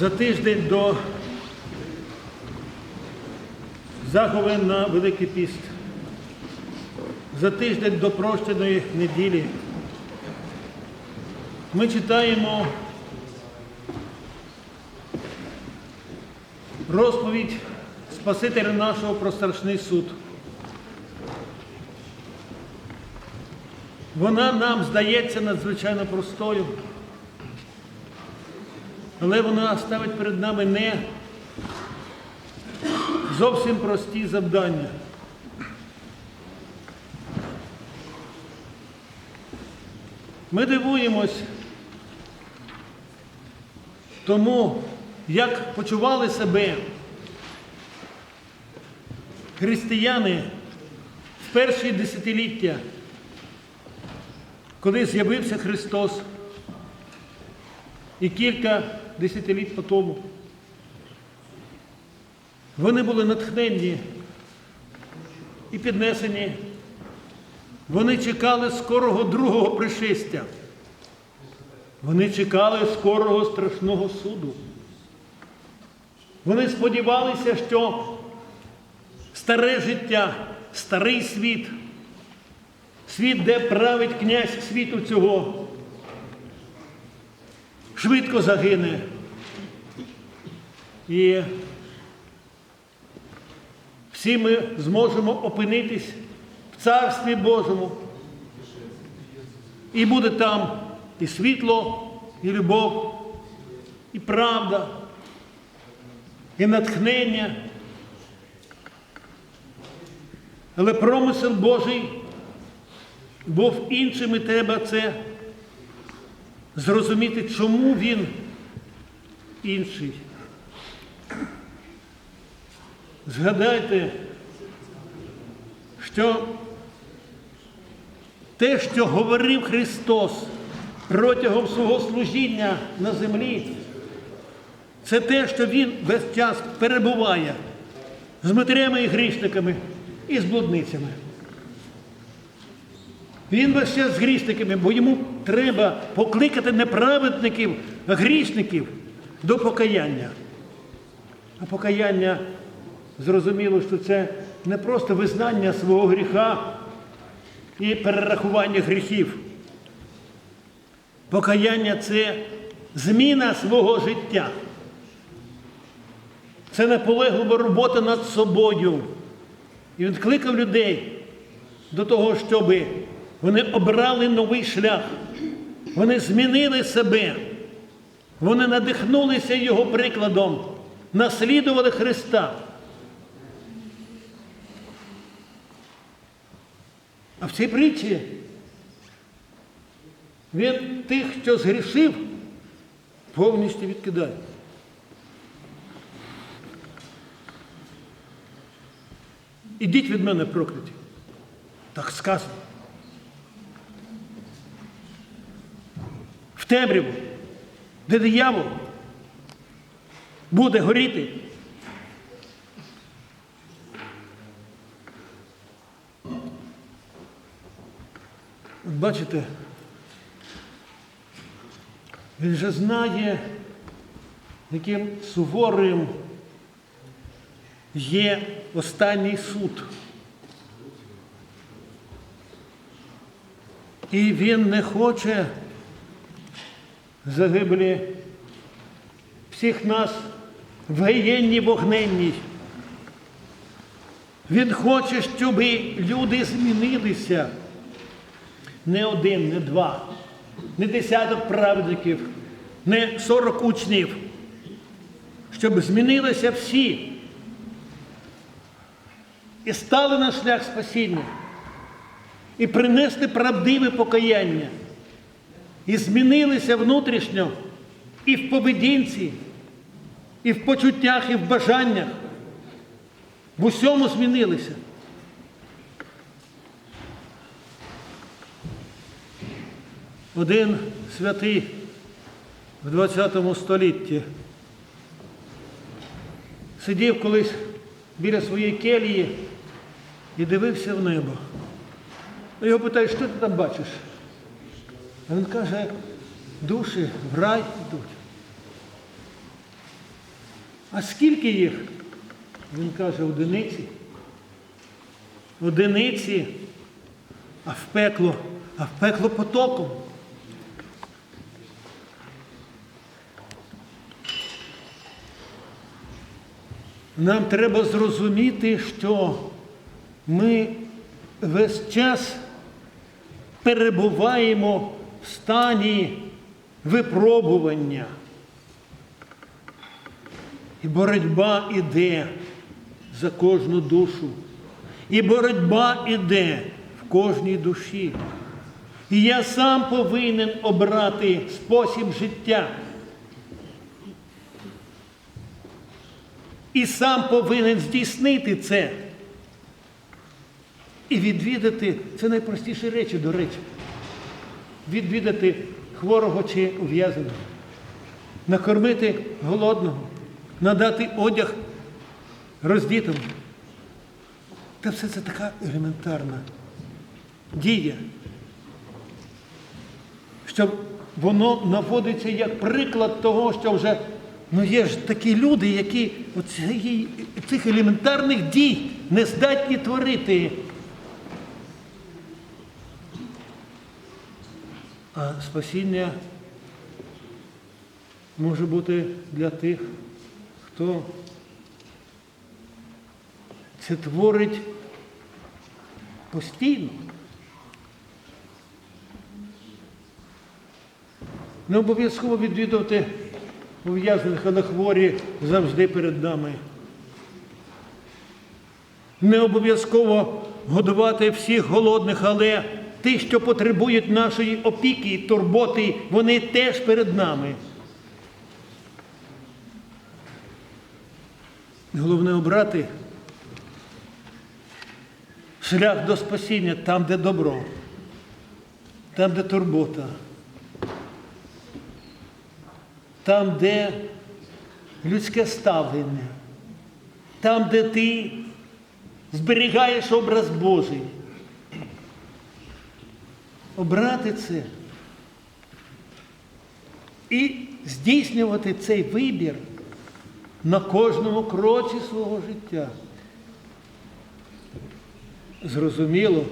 За тиждень до загови на Великий Піст, за тиждень до прощеної неділі. Ми читаємо розповідь Спасителя нашого про страшний суд. Вона нам здається надзвичайно простою, але вона ставить перед нами не зовсім прості завдання. Ми дивуємось тому, як почували себе християни в перші десятиліття, коли з'явився Христос і кілька десятиліть по тому. Вони були натхненні і піднесені. Вони чекали скорого другого пришестя. Вони чекали скорого страшного суду. Вони сподівалися, що старе життя, старий світ, світ, де править князь світу цього, швидко загине. І всі ми зможемо опинитись в Царстві Божому. І буде там і світло, і любов, і правда, і натхнення. Але промисел Божий був іншим і треба це зрозуміти, чому він інший. Згадайте, що те, що говорив Христос протягом свого служіння на землі, це те, що Він весь час перебуває з матерями і грішниками і з блудницями. Він час з грішниками, бо йому треба покликати не праведників, а грішників до покаяння. А покаяння зрозуміло, що це не просто визнання свого гріха і перерахування гріхів. Покаяння це зміна свого життя. Це наполеглива робота над собою. І він кликав людей до того, щоб вони обрали новий шлях. Вони змінили себе. Вони надихнулися його прикладом, наслідували Христа. А в цій притчі він тих, що згрішив, повністю відкидає. Ідіть від мене прокляті. Так сказано. Темряву, де диявол буде горіти. От Бачите, він же знає, яким суворим є останній суд. І він не хоче загиблі всіх нас в гієнні вогненній. Він хоче, щоб люди змінилися. Не один, не два, не десяток праведників, не сорок учнів, щоб змінилися всі і стали на шлях спасіння, і принесли правдиве покаяння, і змінилися внутрішньо і в поведінці, і в почуттях, і в бажаннях. В усьому змінилися. Один святий в 20 столітті сидів колись біля своєї келії і дивився в небо. Його питають, що ти там бачиш? Він каже, душі в рай йдуть. А скільки їх? Він каже, одиниці. Одиниці, а в пекло, а в пекло потоком. Нам треба зрозуміти, що ми весь час перебуваємо в стані випробування. І боротьба іде за кожну душу. І боротьба іде в кожній душі. І я сам повинен обрати спосіб життя. І сам повинен здійснити це. І відвідати це найпростіші речі, до речі. Відвідати хворого чи ув'язаного, накормити голодного, надати одяг роздітому. Та все це така елементарна дія, що воно наводиться як приклад того, що вже ну є ж такі люди, які оцієї- цих елементарних дій не здатні творити. А спасіння може бути для тих, хто це творить постійно. Не обов'язково відвідувати ув'язнених, але хворі завжди перед нами. Не обов'язково годувати всіх голодних, але ті, що потребують нашої опіки, турботи, вони теж перед нами. Головне обрати шлях до спасіння там, де добро, там, де турбота, там, де людське ставлення, там, де ти зберігаєш образ Божий. Обрати це і здійснювати цей вибір на кожному кроці свого життя. Зрозуміло,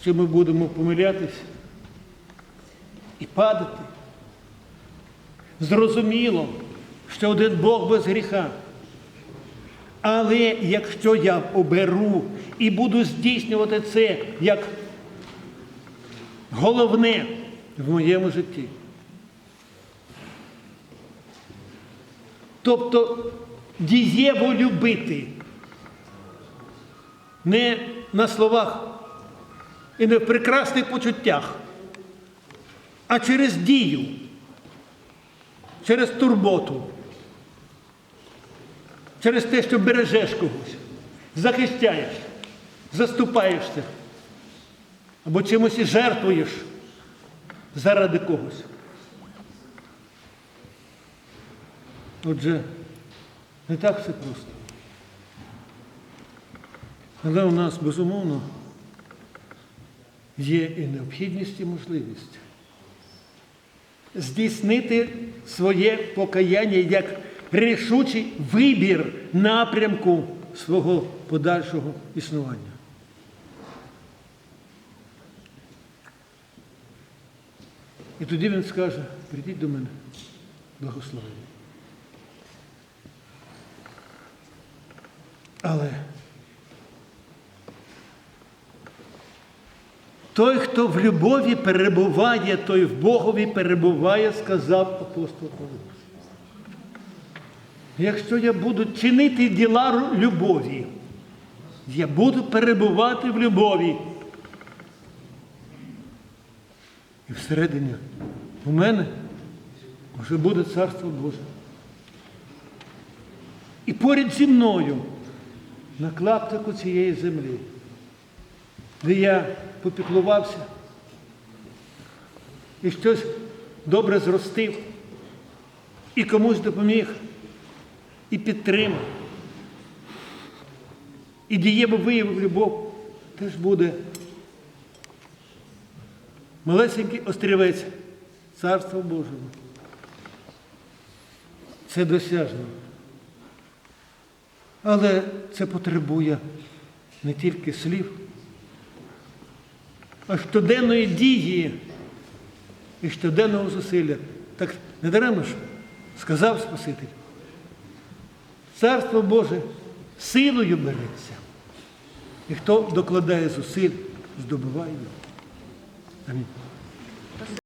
що ми будемо помилятися і падати. Зрозуміло, що один Бог без гріха. Але якщо я оберу і буду здійснювати це як головне в моєму житті, тобто дієво любити, не на словах і не в прекрасних почуттях, а через дію, через турботу, через те, що бережеш когось, захищаєш, заступаєшся або чимось і жертвуєш заради когось. Отже, не так все просто. Але у нас, безумовно, є і необхідність, і можливість здійснити своє покаяння як рішучий вибір напрямку свого подальшого існування. І тоді він скаже, прийдіть до мене, благословені. Але той, хто в любові перебуває, той в Богові перебуває, сказав апостол Павло. Якщо я буду чинити діла любові, я буду перебувати в любові. І всередині у мене вже буде царство Боже. І поряд зі мною на клаптику цієї землі, де я попіклувався і щось добре зростив, і комусь допоміг, і підтримав, і дієво виявив любов, теж буде малесенький острівець Царства Божого. Це досяжно. Але це потребує не тільки слів, а щоденної дії і щоденного зусилля. Так недаремно ж сказав Спаситель. Царство Боже силою береться. І хто докладає зусиль, здобуває його. Амінь.